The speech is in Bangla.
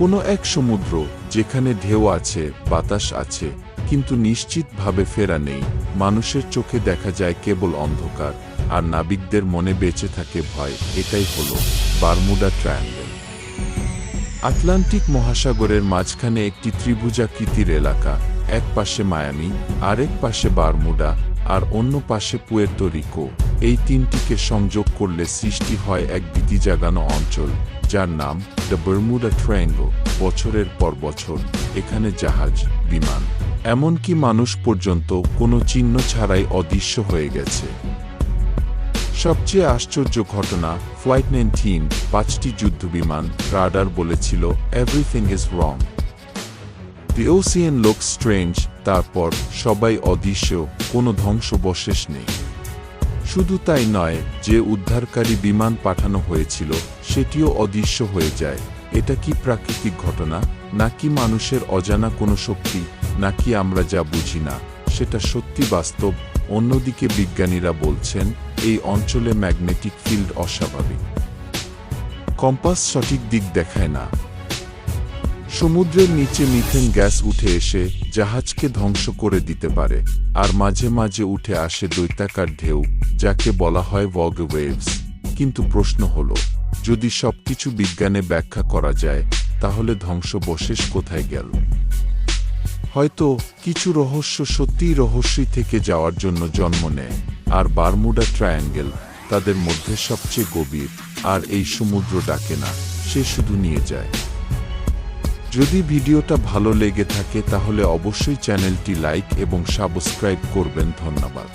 কোনো এক সমুদ্র যেখানে ঢেউ আছে, বাতাস আছে, কিন্তু নিশ্চিতভাবে ফেরা নেই, মানুষের চোখে দেখা যায় কেবল অন্ধকার, আর নাবিকদের মনে বেঁচে থাকে ভয়, এটাই হল বারমুডা ট্রায়াঙ্গেল। আটলান্টিক মহাসাগরের মাঝখানে একটি ত্রিভুজাকৃতির এলাকা, এক পাশে মায়ামি, আরেক পাশে বারমুডা আর অন্য পাশে পুয়ের্তো রিকো। এই তিনটিকে সংযোগ করলে সৃষ্টি হয় এক ভীতি জাগানো অঞ্চল, যার নাম দ্য বারমুডা ট্রায়াঙ্গল, বছরের পর বছর, এখানে জাহাজ, বিমান। এমনকি মানুষ পর্যন্ত কোনো চিহ্ন ছাড়াই অদৃশ্য হয়ে গেছে। সবচেয়ে আশ্চর্য ঘটনা, ফ্লাইট নাইনটিন, পাঁচটি যুদ্ধবিমান, রাডার বলেছিল everything is wrong the ocean look strange তারপর সবাই অদৃশ্য কোনো ধ্বংসবশেষ নেই। শুধু তাই নয়, যে উদ্ধারকারী বিমান পাঠানো হয়েছিল, সেটিও অদৃশ্য হয়ে যায়। এটা কি প্রাকৃতিক ঘটনা? নাকি মানুষের অজানা কোনো শক্তি? নাকি আমরা যা বুঝি না? সেটা সত্যি বাস্তব? অন্যদিকে বিজ্ঞানীরা বলছেন, এই অঞ্চলে ম্যাগনেটিক ফিল্ড অস্বাভাবিক। কম্পাস সঠিক দিক দেখায় না। সমুদ্রের নিচে মিথেন গ্যাস উঠে এসে জাহাজকে ধ্বংস করে দিতে পারে, আর মাঝে মাঝে উঠে আসে দৈত্যাকার ঢেউ, যাকে বলা হয় ভগ ওয়েভস কিন্তু প্রশ্ন হল, যদি সবকিছু বিজ্ঞানে ব্যাখ্যা করা যায়, তাহলে ধ্বংসবশেষ কোথায় গেল? হয়তো কিছু রহস্য সত্যিই রহস্যই থেকে যাওয়ার জন্য জন্ম নেয়, আর বারমুডা ট্রায়াঙ্গেল তাদের মধ্যে সবচেয়ে গভীর, আর এই সমুদ্র ডাকে না, সে শুধু নিয়ে যায়। যদি ভিডিওটা ভালো লেগে থাকে তাহলে অবশ্যই চ্যানেলটি লাইক এবং সাবস্ক্রাইব করবেন ধন্যবাদ।